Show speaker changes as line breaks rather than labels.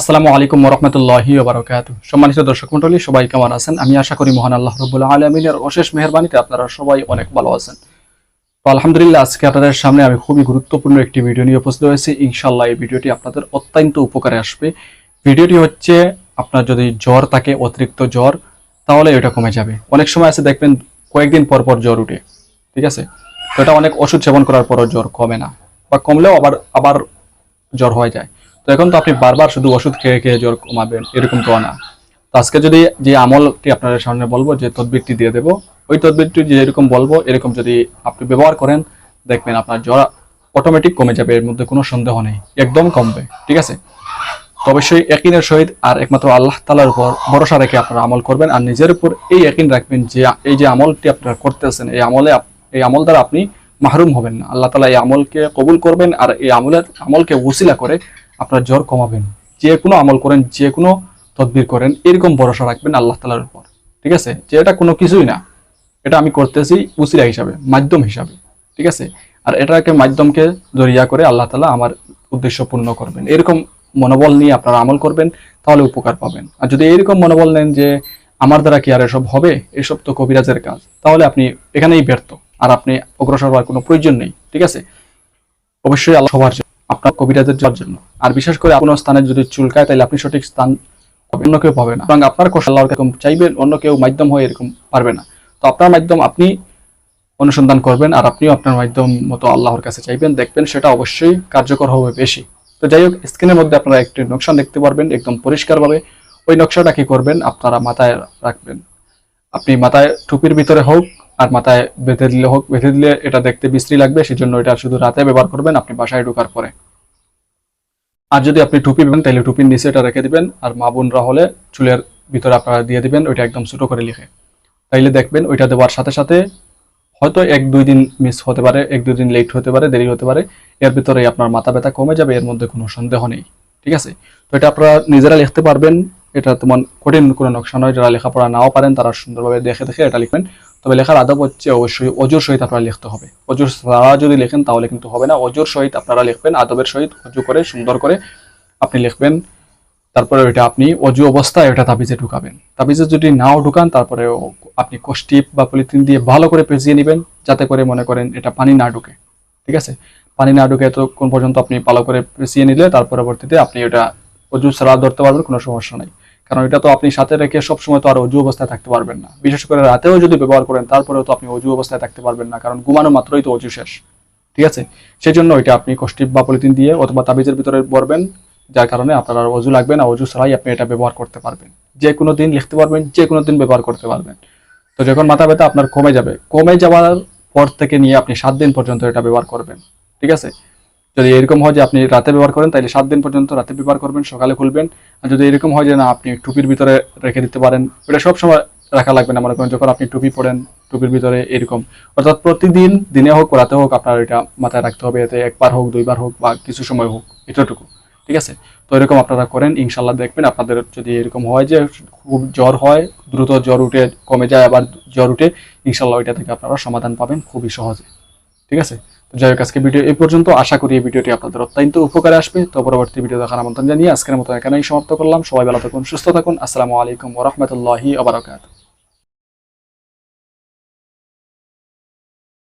আসসালামু আলাইকুম রহমতুল্লাহি ওবরাকাত সম্মানিত দর্শক মন্ডলী, সবাই কেমন আছেন? আমি আশা করি মহান আল্লাহ রবুল্লা আলমিনের অশেষ মেহরবানিতে আপনারা সবাই অনেক ভালো আছেন। তো আলহামদুলিল্লাহ, আজকে আপনাদের সামনে আমি খুবই গুরুত্বপূর্ণ একটি ভিডিও নিয়ে উপস্থিত হয়েছি। ইনশাল্লাহ এই ভিডিওটি আপনাদের অত্যন্ত উপকারে আসবে। ভিডিওটি হচ্ছে, আপনার যদি জ্বর থাকে, অতিরিক্ত জ্বর, তাহলে এটা কমে যাবে। অনেক সময় আছে, দেখবেন কয়েকদিন পর পর জ্বর উঠে, ঠিক আছে? তো এটা অনেক ওষুধ সেবন করার পরও জ্বর কমে না, বা কমলেও আবার আবার জ্বর হয়ে যায়। তো এখন তো আপনি বারবার শুধু ওষুধ খেয়ে খেয়ে জ্বর কমাবেন, এরকম তো না। তো আজকে যদি যে আমলটি আপনাদের সামনে বলব, যে তদবিরটি দিয়ে দেবো, ওই তদবিরটি যেরকম বলব, এরকম যদি আপনি ব্যবহার করেন, দেখবেন আপনার জ্বর অটোমেটিক কমে যাবে, এর মধ্যে কোনো সন্দেহ নেই, একদম কমবে, ঠিক আছে? তো অবশ্যই একিনের সহিত আর একমাত্র আল্লাহ তালার উপর ভরসা রেখে আপনারা আমল করবেন, আর নিজের উপর এই একিন রাখবেন যে, এই যে আমলটি আপনারা করতেছেন, এই আমলে এই আমল দ্বারা আপনি মাহরুম হবেন না। আল্লাহ তালা এই আমলকে কবুল করবেন, আর এই আমলের, আমলকে উসিলা করে আপনার জ্বর কমাবেন। যে কোনো আমল করেন, যে কোনো তদবির করেন, এরকম ভরসা রাখবেন আল্লাহ তালার উপর। ঠিক আছে? যে এটা কোনো কিছুই না। এটা আমি করতেছি উচিরা হিসাবে, মাধ্যম হিসাবে। ঠিক আছে? আর এটাকে মাধ্যমকে জরিয়া করে আল্লাহ তালা আমার উদ্দেশ্য পূর্ণ করবেন। এরকম মনোবল নিয়ে আপনারা আমল করবেন, তাহলে উপকার পাবেন। আর যদি এরকম মনোবল নেন যে আমার দ্বারা কি আর এসব হবে, এসব তো কবিরাজের কাজ, তাহলে আপনি এখানেই ব্যর্থ। আর আপনি অগ্রসর হওয়ার কোনো প্রয়োজন নেই। ঠিক আছে? অবশ্যই আল্লাহ সবার আপনার কবিরাজের যাওয়ার জন্য। আর বিশেষ করে কোনো স্থানে যদি চুলকায়, তাহলে আপনি সঠিক স্থান অন্য কেউ পাবে না। এবং আপনার কষ্ট আল্লাহর এরকম চাইবেন, অন্য কেউ মাধ্যম হয়ে এরকম পারবে না। তো আপনার মাধ্যম আপনি অনুসন্ধান করবেন আর আপনিও আপনার মাধ্যম মতো আল্লাহর কাছে চাইবেন, দেখবেন সেটা অবশ্যই কার্যকর হবে বেশি। তো যাই হোক স্ক্রিনের মধ্যে আপনারা একটি নকশা দেখতে পারবেন, একদম পরিষ্কারভাবে। ওই নকশাটা কি করবেন? আপনারা মাথায় রাখবেন। আপনি মাথায় টুপির ভিতরে হোক আর মাথায় বেঁধে দিলে হোক, বেঁধে দিলে এটা দেখতে বিশ্রী লাগবে, সেজন্য এটা শুধু রাতে ব্যবহার করবেন, আপনি বাসায় ঢোকার পরে। আর যদি আপনি টুপি নেবেন, তাহলে টুপির নিচে এটা রেখে দিবেন, আর মা বোনরা হলে চুলের ভিতরে আপনারা দিয়ে দিবেন, ওইটা একদম ছোটো করে লিখে। তাইলে দেখবেন ওইটা দেওয়ার সাথে সাথে হয়তো এক দুই দিন মিস হতে পারে, এক দুই দিন লেট হতে পারে, দেরি হতে পারে, এর ভিতরে আপনার মাথা ব্যথা কমে যাবে, এর মধ্যে কোনো সন্দেহ নেই। ঠিক আছে? তো এটা আপনারা নিজেরা লিখতে পারবেন এটা তোমার কঠিন কোনো নকশা নয়, যারা লেখাপড়া নাও পারেন, তারা সুন্দরভাবে দেখে দেখে এটা লিখবেন। তবে লেখার আদব হচ্ছে অবশ্যই অজুর সহিত আপনারা লিখতে হবে। অজুর ছাড়া যদি লেখেন, তাহলে কিন্তু হবে না। অজুর সহিত আপনারা লিখবেন, আদবের সহিত অজু করে, সুন্দর করে আপনি লিখবেন। তারপরে ওইটা আপনি অজু অবস্থায় ওটা তাবিজে ঢুকাবেন। তাবিজে যদি নাও ঢুকান, তারপরে আপনি কষ্টিপ বা পলিথিন দিয়ে ভালো করে পেঁচিয়ে নেবেন, যাতে করে মনে করেন এটা পানি না ঢুকে। ঠিক আছে? পানি না ঢুকে কোন পর্যন্ত আপনি ভালো করে পেঁচিয়ে নিলে, তার পরবর্তীতে আপনি ওটা অজু ছাড়া ধরতে পারবেন, কোনো সমস্যা নাই। কারণ এটা তো আপনি সাথে রেখে সবসময় তো আর অজু অবস্থায় থাকতে পারবেন না। বিশেষ করে রাতেও যদি ব্যবহার করেন, তারপরেও তো আপনি অজু অবস্থায় থাকতে পারবেন না, কারণ ঘুমানো মাত্রই তো অজু শেষ। ঠিক আছে? সেই জন্য ওইটা আপনি কষ্টিপ বা পলিথিন দিয়ে অথবা তাবিজের ভিতরে ভরবেন, যার কারণে আপনার আর অজু লাগবে না, অজু ছাড়াই আপনি এটা ব্যবহার করতে পারবেন। যে কোনো দিন লিখতে পারবেন যে কোনো দিন ব্যবহার করতে পারবেন। তো যখন মাথা ব্যথা আপনার কমে যাবে, কমে যাওয়ার পর থেকে নিয়ে আপনি সাত দিন পর্যন্ত এটা ব্যবহার করবেন। ঠিক আছে? যদি এরকম হয় যে আপনি রাতে ব্যবহার করেন তাহলে সাত দিন পর্যন্ত রাতে ব্যবহার করবেন, সকালে খুলবেন। আর যদি এরকম হয় যে না, আপনি টুপির ভিতরে রেখে দিতে পারেন এটা সব সময় রাখা লাগবে না। মনে করেন যখন আপনি টুপি পরেন, টুপির ভিতরে এরকম। অর্থাৎ প্রতিদিন, দিনে হোক, রাতে হোক, আপনার এটা মাথায় রাখতে হবে, এতে একবার হোক, দুইবার হোক, বা কিছু সময় হোক, এতটুকু। ঠিক আছে? তো এরকম আপনারা করেন ইনশাল্লাহ দেখবেন। আপনাদের যদি এরকম হয় যে খুব জ্বর হয়, দ্রুত জ্বর উঠে কমে যায়, আবার জ্বর উঠে ইনশাল্লাহ ওইটা থেকে আপনারা সমাধান পাবেন খুবই সহজে। ঠিক আছে? তো যাই হোক, আজকে ভিডিও এই পর্যন্ত। আশা করি এই ভিডিওটি আপনাদের অত্যন্ত উপকারে আসবে। তো পরবর্তী ভিডিও দেখার আমন্ত্রণ জানিয়ে আজকের মতো এখানেই সমাপ্ত করলাম। সবাই ভালো থাকুন, সুস্থ থাকুন। আসসালামু আলাইকুম ওরহমতুল্লাহি আবরকাত